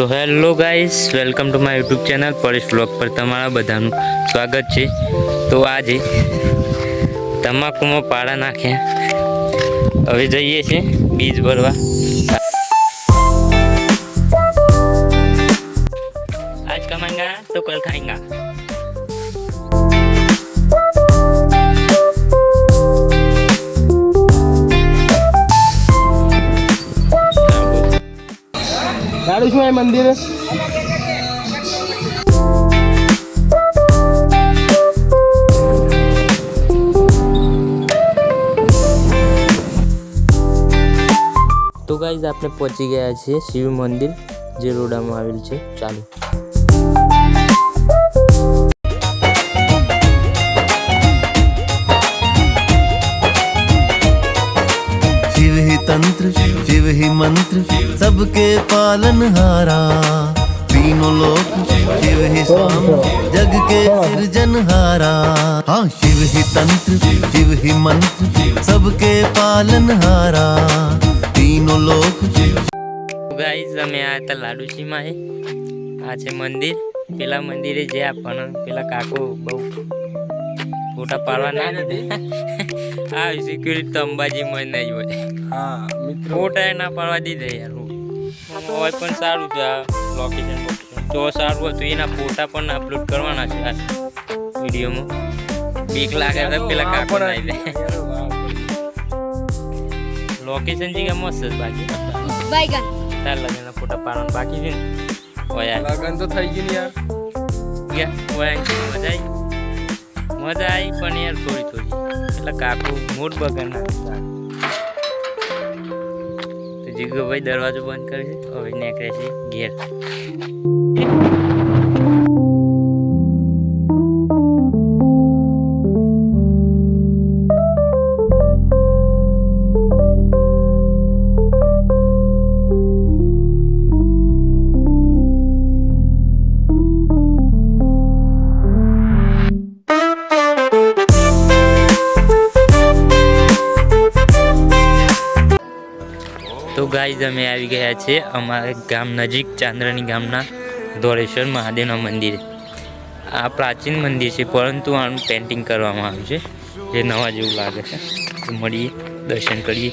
So hello guys welcome to my YouTube channel Paresh blog પર તમારા બધાનું સ્વાગત છે. તો આજે તમાકુમાં પાડા નાખ્યા. હવે જઈએ છીએ બીજ ભરવા. આજ કમાએંગા તો કલ ખાએંગા ભાડું એ મંદિર. તો ગાઈઝ આપણે પહોંચી ગયા છીએ શિવ મંદિર જે રોડામાં આવેલ છે. ચાલો. શિવ તંત્ર ही मंत्र सबके पालनहारा तीनों लोक शिव ही स्वामी जग के सृजनहारा हाँ शिव ही तंत्र शिव ही मंत्र सबके पालनहारा तीनों लोक ગાઈઝ અમે આ હતા લાડુસીમાં હે આ છે મંદિર પેલા મંદિરે જે પણ પેલા કાકો બહુ ફોટા પાડવા ના દે આ સિક્યુરિટી તો અંબાજીમાં નહીં હોય. હા મિત્રો. ફોટા એના ના પાડવા દીધે યાર. હોય પણ સારું છે આ લોકેશન જો સારું હતું એના ફોટા પણ અપલોડ કરવાના છે આ વિડીયોમાં. બીક લાગે તો પેલા કાકો આવી દે. લોકેશન જગ્યા મસ્ત છે બાકી. બાયગન. તાર લગનના ફોટા પાડવાના બાકી છે ને. ઓયા યાર લગન તો થઈ ગયું યાર. ગયા. ઓયા મજા આવી મજા આવી પણ યાર થોડી થોડી. એટલે કાકુ મૂડ બગડના તો જીગોભાઈ દરવાજો બંધ કરી છે હવે નીકળે છે ઘેર. તો ગાઈઝ અમે આવી ગયા છે અમારા ગામ નજીક ચાંદ્રની ગામના ધોળેશ્વર મહાદેવના મંદિરે. આ પ્રાચીન મંદિર છે, પરંતુ આનું પેન્ટિંગ કરવામાં આવ્યું છે, જે નવા જેવું લાગે છે. મળીએ, દર્શન કરીએ.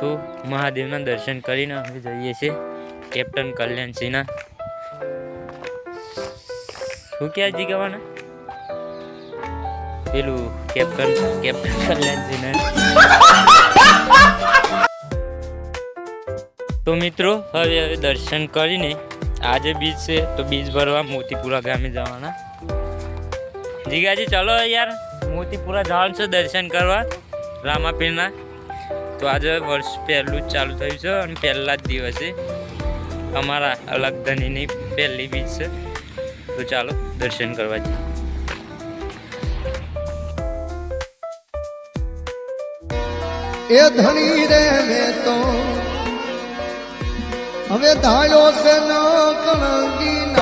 તો મહાદેવના દર્શન કરીને અમે જઈએ છીએ, કેપ્ટન કલ્યાણસિંહના શું ક્યાં જીગવાના પેલું કેપ્ટન કેપ્ટન કલ્યાણજીને તો મિત્રો, હવે હવે દર્શન કરીને આજે બીજ છે તો બીજ ભરવા મોતીપુરા ગામે જવાના. જીગાજી, ચલો યાર, મોતીપુરા જવાનું છે દર્શન કરવા, રામાપીરના. તો આજે વર્ષ પહેલું જ ચાલુ થયું છે અને પહેલા જ દિવસે અમારા અલગ ધનીની પહેલી બીજ છે. તો ચાલો, દર્શન કરવા જઈએ. એ ધણી રે મે તો. હવે ધાયો છે ન કણગી